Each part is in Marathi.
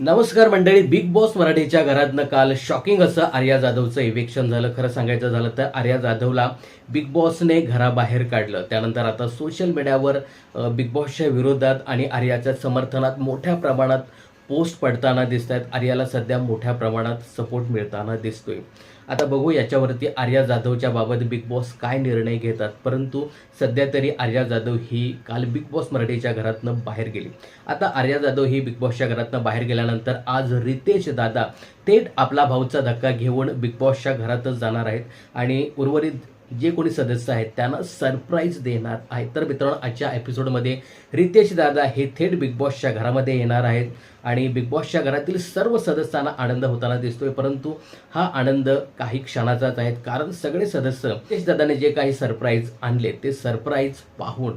नमस्कार मंडळी बिग बॉस मराठीच्या घरातनं काल शॉकिंग असं आर्या जाधवचं इव्हेक्शन झालं. खरं सांगायचं झालं तर आर्या जाधवला बिग बॉसने घराबाहेर काढलं. त्यानंतर आता सोशल मीडियावर बिग बॉसच्या विरोधात आणि आर्याच्या समर्थनात मोठ्या प्रमाणात पोस्ट पडताना दिसत आहेत आर्याला सध्या मोठ्या प्रमाणात सपोर्ट मिळताना दिसतोय. आता बघू याच्यावरती आर्या जाधवच्या बाबत बिग बॉस काय निर्णय घेतात. परंतु सध्या तरी आर्या जाधव ही काल बिग बॉस मराठीच्या घरातनं बाहेर गेली. आता आर्या जाधव ही बिग बॉसच्या घरातनं बाहेर गेल्यानंतर आज रितेश दादा थेट आपला भाऊचा धक्का घेऊन बिग बॉसच्या घरातच जाणार आहेत. आणि उर्वरित जे कोणी सदस्य आहेत त्यांना सरप्राईज देणार आहेत. तर मित्रांनो आजच्या एपिसोडमध्ये रितेश दादा हे थेट बिग बॉसच्या घरामध्ये येणार आहेत आणि बिग बॉसच्या घरातील सर्व सदस्यांना आनंद होताना दिसतोय. परंतु हा आनंद काही क्षणाचाच आहे कारण सगळे सदस्य रितेश दादाने जे काही सरप्राईज आणले ते सरप्राईज पाहून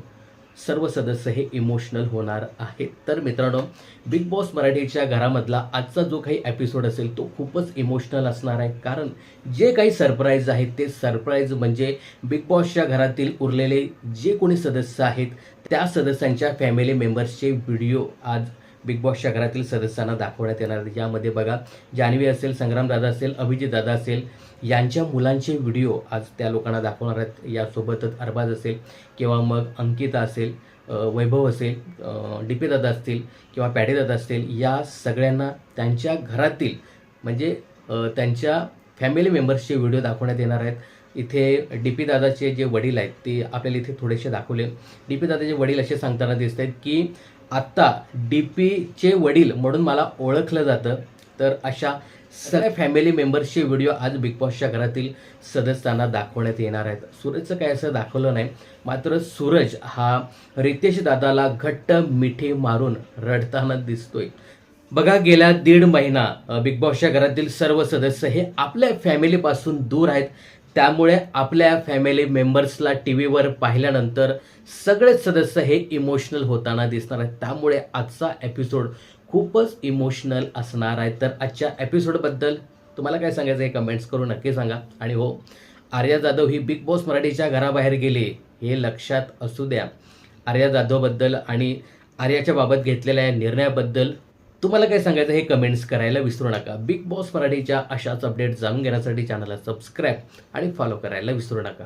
सर्व सदस्य हे इमोशनल होणार आहेत. तर मित्रांनो बिग बॉस मराठीच्या घरामधला आजचा जो काही एपिसोड असेल तो खूपच इमोशनल असणार आहे. कारण जे काही सरप्राईज आहेत ते सरप्राईज म्हणजे बिग बॉसच्या घरातील उरलेले जे कोणी सदस्य आहेत त्या सदस्यांच्या फॅमिली मेंबर्सचे व्हिडिओ आज बिग बॉसच्या घरातील सदस्यांना दाखवण्यात येणार आहेत. यामध्ये बघा जान्हवी असेल संग्रामदादा असेल अभिजित दादा असेल यांच्या मुलांचे व्हिडिओ आज त्या लोकांना दाखवणार आहेत. यासोबतच अरबाज असेल किंवा मग अंकिता असेल वैभव असेल डी पी दादा असतील किंवा पॅडेदादा असतील या सगळ्यांना त्यांच्या घरातील म्हणजे त्यांच्या फॅमिली मेंबर्सचे व्हिडिओ दाखवण्यात येणार आहेत. इथे डी पी दादाचे जे वडील आहेत ते आपल्याला इथे थोडेसे दाखवले. डी पी दादाचे वडील असे सांगताना दिसत आहेत की आत्ता डी पीचे वडील म्हणून मला ओळखलं जातं. तर अशा सगळ्या फॅमिली मेंबर्सचे व्हिडिओ आज बिग बॉसच्या घरातील सदस्यांना दाखवण्यात येणार आहेत. सूरजचं काय असं दाखवलं नाही मात्र सूरज हा रितेश दादाला घट्ट मिठी मारून रडताना दिसतोय. बघा गेल्या दीड महिना बिग बॉसच्या घरातील सर्व सदस्य हे आपल्या फॅमिलीपासून दूर आहेत. त्यामुळे आपल्या फॅमिली मेंबर्सला टी व्हीवर पाहिल्यानंतर सगळेच सदस्य हे इमोशनल होताना दिसणार आहेत. त्यामुळे आजचा एपिसोड खूपच इमोशनल असणार आहे. तर आजच्या एपिसोडबद्दल तुम्हाला काय सांगायचं आहे? कमेंट्स करून नक्की सांगा. आणि हो आर्या जाधव ही बिग बॉस मराठीच्या घराबाहेर गेली हे लक्षात असू द्या. आर्या जाधवबद्दल आणि आर्याच्या बाबत घेतलेल्या या निर्णयाबद्दल तुम्हाला काय सांगायचं हे कमेंट्स करायला विसरू नका. बिग बॉस मराठीच्या अशाच अपडेट जाणून घेण्यासाठी चॅनलला सबस्क्राईब आणि फॉलो करायला विसरू नका.